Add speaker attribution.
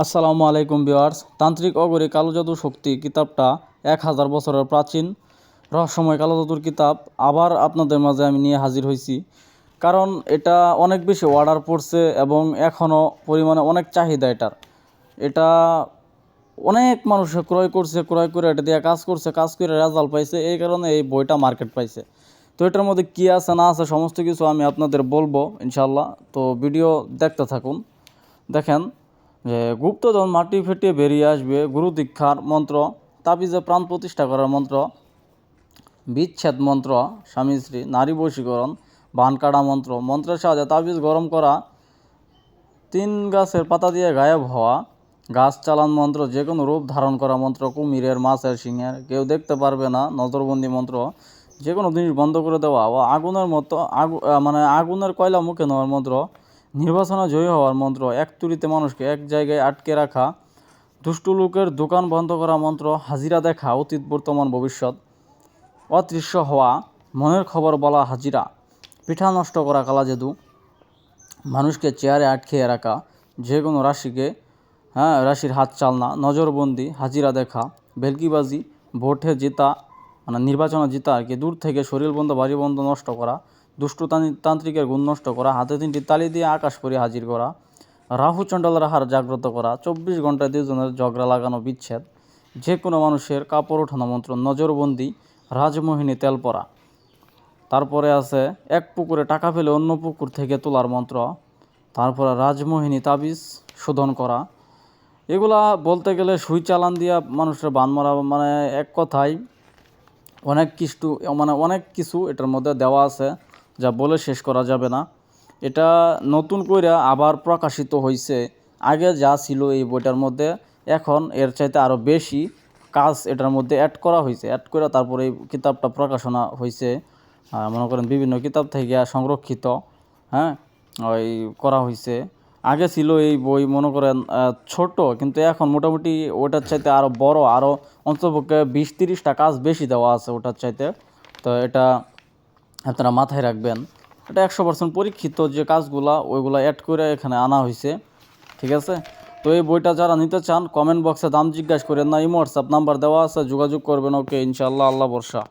Speaker 1: আসসালামু আলাইকুম বিওয়ার্স তান্ত্রিক অগরি কালো জাদু শক্তি কিতাবটা এক হাজার বছরের প্রাচীন রহস্যময় কালো জাদুর কিতাব আবার আপনাদের মাঝে আমি নিয়ে হাজির হয়েছি কারণ এটা অনেক বেশি অর্ডার পড়ছে এবং এখনও পরিমাণে অনেক চাহিদা এটার। এটা অনেক মানুষ ক্রয় করছে, ক্রয় করে এটা দিয়ে কাজ করছে, কাজ করে রেজাল্ট পাইছে, এই কারণে এই বইটা মার্কেট পাইছে। তো এটার মধ্যে কী আছে, না আছে সমস্ত কিছু আমি আপনাদের বলব ইনশাল্লাহ তো ভিডিও দেখতে থাকুন। দেখেন যে গুপ্তধন মাটি ফেটিয়ে বেরিয়ে আসবে গুরু দীক্ষার মন্ত্র, তাবিজে প্রাণ প্রতিষ্ঠা করার মন্ত্র, বিচ্ছেদ মন্ত্র, স্বামী স্ত্রী নারী বশীকরণ, বান কাটা মন্ত্র মন্ত্রের সাহায্যে তাবিজ গরম করা, তিন গাছের পাতা দিয়ে গায়েব হওয়া, গাছ চালান মন্ত্র, যে কোনো রূপ ধারণ করা মন্ত্র, কুমিরের, মাছের, সিংহের, কেউ দেখতে পারবে না, নজরবন্দি মন্ত্র, যে কোনো জিনিস বন্ধ করে দেওয়া আগুনের মতো, আগু মানে আগুনের কয়লা মুখে নেওয়ার মন্ত্র নির্বাচনে জয়ী হওয়ার মন্ত্র, এক তুড়িতে মানুষকে এক জায়গায় আটকে রাখা, দুষ্টু লোকের দোকান বন্ধ করা মন্ত্র, হাজিরা দেখা, অতীত, বর্তমান, ভবিষ্যৎ। অদৃশ্য হওয়া, মনের খবর বলা, হাজিরা। পিঠা নষ্ট করা, কালা জাদু। মানুষকে চেয়ারে আটকে রাখা, যে কোনো রাশিকে হ্যাঁ রাশির হাত চালনা, নজরবন্দি, হাজিরা দেখা ভেলকিবাজি ভোটে জেতা মানে নির্বাচনে জেতা আর কি, দূর থেকে শরীর বন্ধ বাড়ি বন্ধ নষ্ট করা দুষ্টু তান্ত্রিক- তান্ত্রিকের গুণ নষ্ট করা, হাতে তিনটি তালি দিয়ে আকাশ পরি হাজির করা, রাহু চণ্ডালের হার জাগ্রত করা, চব্বিশ ঘন্টায় দুজনের ঝগড়া লাগানো বিচ্ছেদ, যে কোনো মানুষের কাপড় ওঠানো মন্ত্র, নজরবন্দি, রাজমোহিনী তেল পরা। তারপরে আছে, এক পুকুরে টাকা ফেলে অন্য পুকুর থেকে তোলার মন্ত্র, তারপরে রাজমোহিনী তাবিজ শোধন করা। এগুলা বলতে গেলে সুই চালান দিয়া মানুষের বান মারা মানে এক কথায় অনেক কিছু মানে অনেক কিছু এটার মধ্যে দেওয়া আছে। যা বলে শেষ করা যাবে না। এটা নতুন করে আবার প্রকাশিত হয়েছে আগে যা ছিল এই বইটার মধ্যে, এখন এর চাইতে আরও বেশি কাজ এটার মধ্যে অ্যাড করা হয়েছে অ্যাড করে তারপরে এই কিতাবটা প্রকাশনা হয়েছে মনে করেন বিভিন্ন কিতাব থেকে সংরক্ষিত হ্যাঁ ওই করা হয়েছে আগে ছিল এই বই, মনে করেন ছোট, কিন্তু এখন মোটামুটি ওটার চাইতে আরও বড় আরও অন্তপক্ষে বিশ তিরিশটা কাজ বেশি দেওয়া আছে ওটার চাইতে। তো এটা আপনারা মাথায় রাখবেন, এটা একশো পার্সেন্ট পরীক্ষিত যে কাজগুলা, ওইগুলো অ্যাড করে এখানে আনা হয়েছে ঠিক আছে? তো এই বইটা যারা নিতে চান কমেন্ট বক্সে দাম জিজ্ঞাসা করেন না ইমো হোয়াটসঅ্যাপ নাম্বার দেওয়া আছে, যোগাযোগ করবেন, ওকে ইনশাল্লাহ আল্লাহ বর্ষা